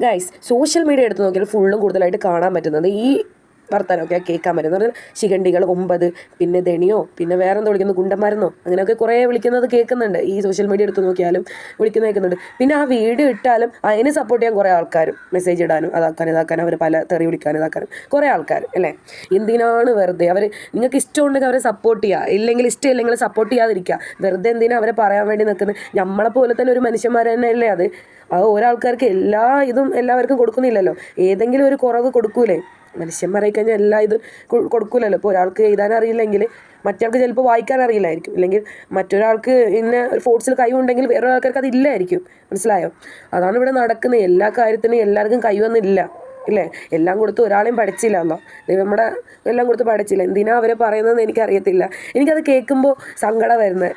Guys social media എടുത്ത് നോക്കിയാൽ ഫുള്ളും കൂടുതലായിട്ട് കാണാൻ പറ്റുന്നത് ഈ വർത്തമാനമൊക്കെ കേൾക്കാൻ പറ്റും. എന്ന് പറഞ്ഞാൽ ശിഖണ്ഡികൾ ഒമ്പത് പിന്നെ ദണിയോ പിന്നെ വേറെ വിളിക്കുന്നത് വിളിക്കുന്നു ഗുണ്ടന്മാരെന്നോ അങ്ങനെയൊക്കെ കുറേ വിളിക്കുന്നത് കേൾക്കുന്നുണ്ട്. ഈ സോഷ്യൽ മീഡിയ എടുത്ത് നോക്കിയാലും വിളിക്കുന്നത് കേൾക്കുന്നുണ്ട്. പിന്നെ ആ വീഡിയോ ഇട്ടാലും അതിനെ സപ്പോർട്ട് ചെയ്യാൻ കുറേ ആൾക്കാരും മെസ്സേജ് ഇടാനും അതാക്കാനും ഇതാക്കാനും അവർ പല തെറി വിളിക്കാനും ഇതാക്കാനും കുറേ ആൾക്കാർ അല്ലേ? എന്തിനാണ് വെറുതെ അവർ നിങ്ങൾക്ക് ഇഷ്ടമുണ്ടെങ്കിൽ അവരെ സപ്പോർട്ട് ചെയ്യുക ഇല്ലെങ്കിൽ ഇഷ്ടമില്ലെങ്കിൽ സപ്പോർട്ട് ചെയ്യാതിരിക്കുക. വെറുതെ എന്തിനാണ് അവരെ പറയാൻ വേണ്ടി നിൽക്കുന്നത്? നമ്മളെ പോലെ തന്നെ ഒരു മനുഷ്യന്മാർ തന്നെയല്ലേ അത്? അത് ഒരാൾക്കാർക്ക് എല്ലാ ഇതും എല്ലാവർക്കും കൊടുക്കുന്നില്ലല്ലോ. ഏതെങ്കിലും ഒരു കുറവ് കൊടുക്കൂലേ? മനുഷ്യന്മാരായി കഴിഞ്ഞാൽ എല്ലാ ഇതും കൊടുക്കില്ലല്ലോ കൊടുക്കൂലല്ലോ. ഇപ്പോൾ ഒരാൾക്ക് എഴുതാൻ അറിയില്ലെങ്കിൽ മറ്റൊരാൾക്ക് ചിലപ്പോൾ വായിക്കാൻ അറിയില്ലായിരിക്കും. അല്ലെങ്കിൽ മറ്റൊരാൾക്ക് ഇന്ന ഫോർട്സിൽ കഴിവുണ്ടെങ്കിൽ വേറെ ആൾക്കാർക്ക് അത് ഇല്ലായിരിക്കും. മനസ്സിലായോ? അതാണ് ഇവിടെ നടക്കുന്നത്. എല്ലാ കാര്യത്തിനും എല്ലാവർക്കും കഴിവൊന്നുമില്ല ഇല്ലേ? എല്ലാം കൊടുത്ത് ഒരാളെയും പഠിച്ചില്ല എന്നോ. നമ്മുടെ എല്ലാം കൊടുത്ത് പഠിച്ചില്ല. എന്തിനാ അവരെ പറയുന്നതെന്ന് എനിക്കറിയത്തില്ല. എനിക്കത് കേൾക്കുമ്പോൾ സങ്കടം വരുന്നത്.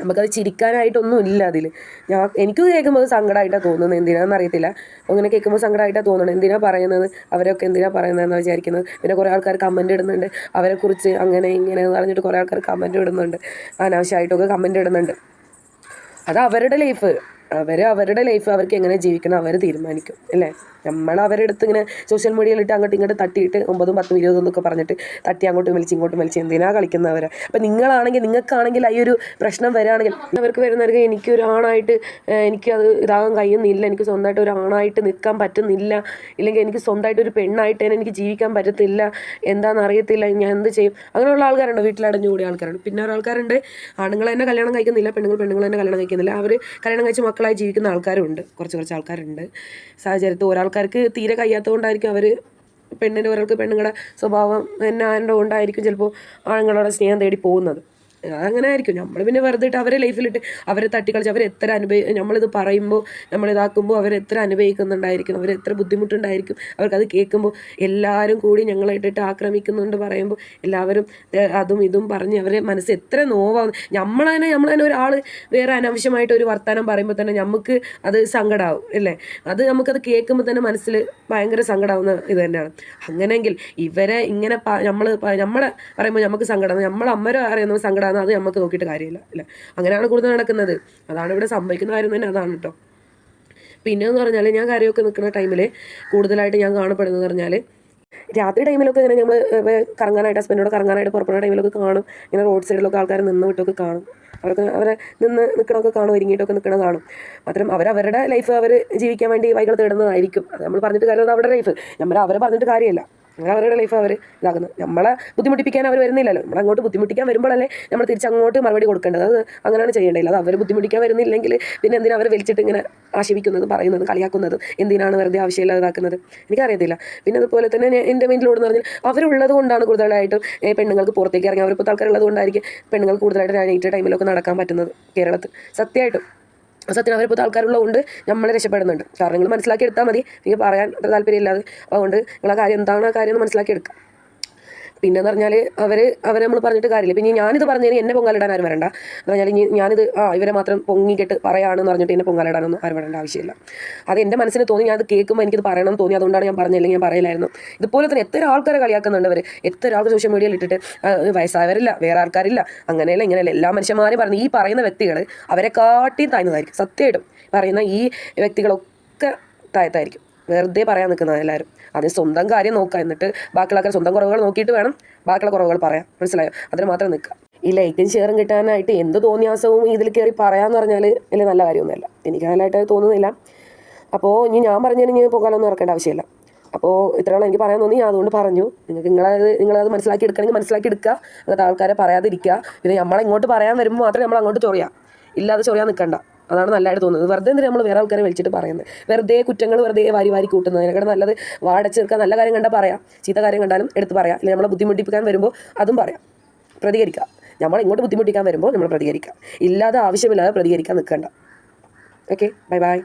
നമുക്കത് ചിരിക്കാനായിട്ടൊന്നും ഇല്ല അതിൽ ഞാൻ എനിക്ക് കേൾക്കുമ്പോൾ സങ്കടമായിട്ടാണ് തോന്നുന്നത്. എന്തിനാണെന്ന് അറിയത്തില്ല. അങ്ങനെ കേൾക്കുമ്പോൾ സങ്കടമായിട്ടാണ് തോന്നുന്നത് എന്തിനാണ് പറയുന്നത്? അവരൊക്കെ എന്തിനാണ് പറയുന്നതെന്ന് വിചാരിക്കുന്നത്. പിന്നെ കുറേ ആൾക്കാർ കമന്റ് ഇടുന്നുണ്ട്. അവരെക്കുറിച്ച് അങ്ങനെ ഇങ്ങനെ എന്ന് പറഞ്ഞിട്ട് കുറേ ആൾക്കാർ കമന്റ് ഇടുന്നുണ്ട്. അനാവശ്യമായിട്ടൊക്കെ കമന്റ് ഇടുന്നുണ്ട്. അത് അവരുടെ ലൈഫ് അവർ അവരുടെ ലൈഫ് അവർക്ക് എങ്ങനെ ജീവിക്കണം അവർ തീരുമാനിക്കും അല്ലേ? നമ്മൾ അവരുടെ അടുത്ത് ഇങ്ങനെ സോഷ്യൽ മീഡിയയിൽ ഇട്ട് അങ്ങോട്ട് ഇങ്ങോട്ട് തട്ടിയിട്ട് ഒമ്പതും പത്തും ഇരുപതും എന്നൊക്കെ പറഞ്ഞിട്ട് തട്ടി അങ്ങോട്ട് വലിച്ച് ഇങ്ങോട്ട് വലിച്ച് എന്തിനാ കളിക്കുന്നവരെ അപ്പം നിങ്ങളാണെങ്കിൽ നിങ്ങൾക്കാണെങ്കിൽ ഈ ഒരു പ്രശ്നം വരികയാണെങ്കിൽ അവർക്ക് വരുന്നവർക്ക് എനിക്ക് ഒരു ആണായിട്ട് എനിക്ക് അത് ഇതാകാൻ കഴിയുന്നില്ല എനിക്ക് സ്വന്തമായിട്ട് ഒരാണായിട്ട് നിൽക്കാൻ പറ്റുന്നില്ല ഇല്ലെങ്കിൽ എനിക്ക് സ്വന്തമായിട്ട് ഒരു പെണ്ണായിട്ട് തന്നെ എനിക്ക് ജീവിക്കാൻ പറ്റത്തില്ല എന്താണെന്ന് അറിയത്തില്ല ഞാൻ എന്ത് ചെയ്യും? അങ്ങനെയുള്ള ആൾക്കാരുണ്ട് വീട്ടിലടഞ്ഞു കൂടിയ ആൾക്കാരുണ്ട്. പിന്നെ ഒരാൾക്കാരുണ്ട് ആണുങ്ങൾ തന്നെ കല്യാണം കഴിക്കുന്നില്ല പെണ്ണുങ്ങൾ പെണ്ണുങ്ങൾ തന്നെ കല്യാണം കഴിക്കുന്നില്ല. അവർ കല്യാണം കഴിച്ച് മക്കളായി ജീവിക്കുന്ന ആൾക്കാരുണ്ട്. കുറച്ച് കുറച്ച് ആൾക്കാരുണ്ട്. സാഹചര്യത്തിൽ ഒരാൾക്കാർക്ക് തീരെ കഴിയാത്തതുകൊണ്ടായിരിക്കും അവർ പെണ്ണിന്റെ ഒരാൾക്ക് പെണ്ണുങ്ങളുടെ സ്വഭാവം എന്നാന്റെ കൊണ്ടായിരിക്കും ചിലപ്പോൾ ആണുങ്ങളോട് സ്നേഹം തേടി പോകുന്നത്. അതങ്ങനെ ആയിരിക്കും നമ്മൾ പിന്നെ വെറുതെ ഇട്ട് അവരെ ലൈഫിലിട്ട് അവരെ തട്ടിക്കളിച്ച് അവർ എത്ര അനുഭവി നമ്മളിത് പറയുമ്പോൾ നമ്മളിതാക്കുമ്പോൾ അവർ എത്ര അനുഭവിക്കുന്നുണ്ടായിരിക്കും. അവർ എത്ര ബുദ്ധിമുട്ടുണ്ടായിരിക്കും. അവർക്കത് കേൾക്കുമ്പോൾ എല്ലാവരും കൂടി ഞങ്ങളെ ഇട്ടിട്ട് ആക്രമിക്കുന്നുണ്ട് പറയുമ്പോൾ എല്ലാവരും അതും ഇതും പറഞ്ഞ് അവരെ മനസ്സ് എത്ര നോവാകും നമ്മൾ തന്നെ നമ്മൾ തന്നെ ഒരാൾ വേറെ അനാവശ്യമായിട്ട് ഒരു വർത്തമാനം പറയുമ്പോൾ തന്നെ നമുക്ക് അത് സങ്കടമാവും അല്ലേ? അത് നമുക്കത് കേൾക്കുമ്പോൾ തന്നെ മനസ്സിൽ ഭയങ്കര സങ്കടമാവുന്ന ഇത് തന്നെയാണ്. അങ്ങനെയെങ്കിൽ ഇവരെ ഇങ്ങനെ നമ്മൾ നമ്മളെ പറയുമ്പോൾ നമുക്ക് സങ്കടം നമ്മളമ്മരെ അറിയുന്ന അറിയുന്ന സങ്കടമാണ് അത് നമുക്ക് നോക്കിയിട്ട് കാര്യമില്ല അല്ലേ? അങ്ങനെയാണ് കൂടുതൽ നടക്കുന്നത്. അതാണ് ഇവിടെ സംഭവിക്കുന്ന കാര്യം തന്നെ അതാണ് കേട്ടോ. പിന്നെ എന്ന് പറഞ്ഞാൽ ഞാൻ കാര്യമൊക്കെ നിൽക്കുന്ന ടൈമിൽ കൂടുതലായിട്ട് ഞാൻ കാണപ്പെടുന്നത് പറഞ്ഞാൽ രാത്രി ടൈമിലൊക്കെ ഇങ്ങനെ നമ്മൾ കറങ്ങാനായിട്ട് ഹസ്ബൻഡോട് കറങ്ങാനായിട്ട് പുറപ്പെടുന്ന ടൈമിലൊക്കെ കാണും. ഇങ്ങനെ റോഡ് സൈഡിലൊക്കെ ആൾക്കാർ നിന്ന് വിട്ടൊക്കെ കാണും. അവർക്ക് അവരെ നിന്ന് നിൽക്കണമൊക്കെ കാണും ഒരുങ്ങിയിട്ടൊക്കെ നിൽക്കണം കാണും. മാത്രം അവരവരുടെ ലൈഫ് അവർ ജീവിക്കാൻ വേണ്ടി വൈകൾ തേടുന്നതായിരിക്കും. അത് നമ്മൾ പറഞ്ഞിട്ട് കാര്യം അവരുടെ ലൈഫ് നമ്മൾ അവരെ പറഞ്ഞിട്ട് കാര്യമില്ല. അവർ അവരുടെ ലൈഫ് അവർ ഇതാക്കുന്നത് നമ്മളെ ബുദ്ധിമുട്ടിപ്പിക്കാൻ അവർ വരുന്നില്ലല്ലോ. നമ്മൾ അങ്ങോട്ട് ബുദ്ധിമുട്ടിക്കാൻ വരുമ്പോഴല്ലേ നമ്മൾ തിരിച്ചങ്ങോട്ട് മറുപടി കൊടുക്കേണ്ടത്. അത് അങ്ങനെയാണ് ചെയ്യേണ്ടത്. അത് അവർ ബുദ്ധിമുട്ടിക്കാൻ വരുന്നില്ലെങ്കിൽ പിന്നെ എന്തിനാ അവർ വലിച്ചിട്ട് ഇങ്ങനെ ആശിപ്പിക്കുന്നത് പറയുന്നത് കളിയാക്കുന്നത്? എന്തിനാണ് വെറുതെ ആവശ്യമില്ലാതെ ഇതാക്കുന്നത് എനിക്കറിയത്തില്ല. പിന്നെ അതുപോലെ തന്നെ എന്റെ മൈൻഡിലോടെന്ന് പറഞ്ഞാൽ അവരുള്ളത് കൊണ്ടാണ് കൂടുതലായിട്ടും പെണ്ണുങ്ങൾക്ക് പുറത്തേക്ക് ഇറങ്ങി. അവരിപ്പോൾ ആൾക്കാരുള്ളത് കൊണ്ടായിരിക്കും പെണ്ണുങ്ങൾ കൂടുതലായിട്ട് നൈറ്റ് ടൈമിലൊക്കെ നടക്കാൻ പറ്റുന്നത് കേരളത്തിൽ. സത്യമായിട്ടും. സത്യം അവരിപ്പോൾ ആൾക്കാരുള്ളതുകൊണ്ട് നമ്മൾ രക്ഷപ്പെടുന്നുണ്ട്. കാരണം നിങ്ങൾ മനസ്സിലാക്കി എടുത്താൽ മതി. എനിക്ക് പറയാൻ അത്ര താല്പര്യമില്ലാതെ. അതുകൊണ്ട് നിങ്ങളെ കാര്യം എന്താണ് ആ കാര്യം എന്ന് മനസ്സിലാക്കി എടുക്കാം പിന്നെ എന്ന് പറഞ്ഞാൽ അവർ അവരെ നമ്മൾ പറഞ്ഞിട്ട് കാര്യമില്ല. പിന്നെ ഞാനിത് പറഞ്ഞതിന് എന്നെ പൊങ്കാലിടാൻ ആരും വരണ്ട. എന്ന് പറഞ്ഞാൽ ഇനി ഞാനിത് ആ ഇവരെ മാത്രം പൊങ്ങിക്കിട്ട് പറയാണെന്ന് പറഞ്ഞിട്ട് എന്നെ പൊങ്കാലിടാനൊന്നും ആരും വരേണ്ട ആവശ്യമില്ല. അത് എന്റെ മനസ്സിന് തോന്നി ഞാനത് കേൾക്കുമ്പോൾ എനിക്കത് പറയണം തോന്നി. അതുകൊണ്ടാണ് ഞാൻ പറഞ്ഞില്ലെങ്കിൽ ഞാൻ പറയില്ലായിരുന്നു ഇതുപോലെ തന്നെ എത്ര ആൾക്കാരെ കളിയാക്കുന്നുണ്ട് അവർ എത്ര ആൾക്ക് സോഷ്യൽ മീഡിയയിൽ ഇട്ടിട്ട് വയസ്സായവരില്ല വേറെ ആൾക്കാരില്ല അങ്ങനെയല്ല ഇങ്ങനെയല്ല. എല്ലാ മനുഷ്യന്മാരും പറഞ്ഞു ഈ പറയുന്ന വ്യക്തികൾ അവരെ കാട്ടിയും താഴ്ന്നതായിരിക്കും. സത്യമായിട്ടും പറയുന്ന ഈ വ്യക്തികളൊക്കെ താഴത്തായിരിക്കും. വെറുതെ പറയാൻ നിൽക്കുന്നത് എല്ലാവരും. അതിന് സ്വന്തം കാര്യം നോക്കുക. എന്നിട്ട് ബാക്കിയുള്ള ആൾക്കാർ സ്വന്തം കുറവുകൾ നോക്കിയിട്ട് വേണം ബാക്കിയുള്ള കുറവുകൾ പറയാം മനസ്സിലായോ? അതിന് മാത്രം നിൽക്കുക. ഈ ലൈക്കും ഷെയറും കിട്ടാനായിട്ട് എന്ത് തോന്നിയാസവും ഇതിൽ കയറി പറയാന്ന് പറഞ്ഞാൽ വലിയ നല്ല കാര്യമൊന്നുമല്ല. എനിക്ക് നല്ലതായിട്ട് അത് തോന്നുന്നില്ല. അപ്പോൾ ഇനി ഞാൻ പറഞ്ഞാൽ ഇനി പൊങ്കാലൊന്നും ഇറക്കേണ്ട ആവശ്യമില്ല. അപ്പോൾ ഇത്രയുള്ള എനിക്ക് പറയാൻ തോന്നി. ഞാൻ അതുകൊണ്ട് പറഞ്ഞു. നിങ്ങൾക്ക് നിങ്ങളത് നിങ്ങളത് മനസ്സിലാക്കി എടുക്കണമെങ്കിൽ മനസ്സിലാക്കി എടുക്കുക. അങ്ങനത്തെ ആൾക്കാരെ പറയാതിരിക്കുക. പിന്നെ നമ്മളെ ഇങ്ങോട്ട് പറയാൻ വരുമ്പോൾ മാത്രമേ നമ്മൾ അങ്ങോട്ട് ചൊറിയാം. ഇല്ലാതെ ചൊറിയാൻ നിൽക്കണ്ട. അതാണ് നല്ലതായിട്ട് തോന്നുന്നത്. വെറുതെ എന്തിനാ നമ്മൾ വേറെ ആൾക്കാരെ വിളിച്ചിട്ട് പറയുന്നത് വെറുതെ കുറ്റങ്ങൾ വെറുതെ വാരി വാരി കൂട്ടുന്നത് അതിനെക്കാട് നല്ലത് വാടച്ചേർക്കാൻ നല്ല കാര്യം കണ്ടാൽ പറയാം. ചീത്ത കാര്യം കണ്ടാലും എടുത്ത് പറയാം. അല്ലെങ്കിൽ നമ്മളെ ബുദ്ധിമുട്ടിപ്പിക്കാൻ വരുമ്പോൾ അതും പറയാം. പ്രതികരിക്കുക നമ്മൾ ഇങ്ങോട്ട് ബുദ്ധിമുട്ടിക്കാൻ വരുമ്പോൾ നമ്മൾ പ്രതികരിക്കാം. ഇല്ലാതെ ആവശ്യമില്ലാതെ പ്രതികരിക്കാൻ നിൽക്കേണ്ട ഓക്കെ ബൈ ബൈ